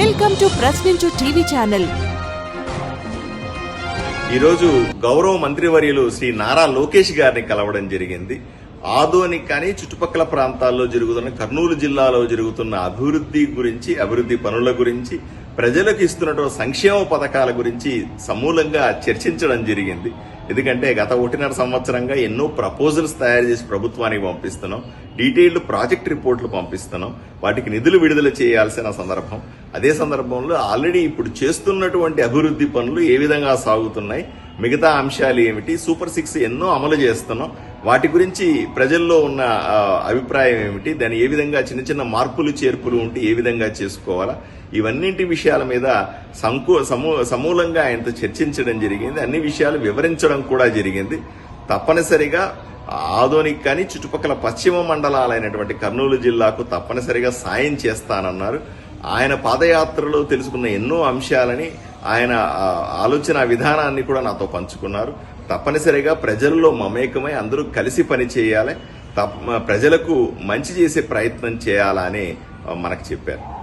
Welcome to Prashninchu TV channel. ఈరోజు గౌరవ మంత్రివర్యులు శ్రీ నారా లోకేష్ గారిని కలవడం జరిగింది. ఆదోని కానీ చుట్టుపక్కల ప్రాంతాల్లో జరుగుతున్న కర్నూలు జిల్లాలో జరుగుతున్న అభివృద్ధి గురించి అభివృద్ధి పనుల గురించి ప్రజలకు ఇస్తున్నటువంటి సంక్షేమ పథకాల గురించి సమూలంగా చర్చించడం జరిగింది. ఎందుకంటే గత ఒకటిన్నర సంవత్సరంగా ఎన్నో ప్రపోజల్స్ తయారు చేసి ప్రభుత్వానికి పంపిస్తున్నాం. డీటెయిల్డ్ ప్రాజెక్ట్ రిపోర్ట్లు పంపిస్తున్నాం. వాటికి నిధులు విడుదల చేయాల్సిన సందర్భం. అదే సందర్భంలో ఆల్రెడీ ఇప్పుడు చేస్తున్నటువంటి అభివృద్ధి పనులు ఏ విధంగా సాగుతున్నాయి? మిగతా అంశాలు ఏమిటి? సూపర్ సిక్స్ ఎన్నో అమలు చేస్తున్నాం. వాటి గురించి ప్రజల్లో ఉన్న అభిప్రాయం ఏమిటి? దాన్ని ఏ విధంగా చిన్న చిన్న మార్పులు చేర్పులు ఉంటే ఏ విధంగా చేసుకోవాలా? ఇవన్నింటి విషయాల మీద సంకూ సమూ సమూలంగా ఆయనతో చర్చించడం జరిగింది. అన్ని విషయాలు వివరించడం కూడా జరిగింది. తప్పనిసరిగా ఆధునిక కానీ చుట్టుపక్కల పశ్చిమ మండలాలైనటువంటి కర్నూలు జిల్లాకు తప్పనిసరిగా సాయం చేస్తానన్నారు. ఆయన పాదయాత్రలో తెలుసుకున్న ఎన్నో అంశాలని ఆయన ఆలోచన విధానాన్ని కూడా నాతో పంచుకున్నారు. తప్పనిసరిగా ప్రజల్లో మమేకమై అందరూ కలిసి పని చేయాలి. తప్ప ప్రజలకు మంచి చేసే ప్రయత్నం చేయాలని మనకు చెప్పారు.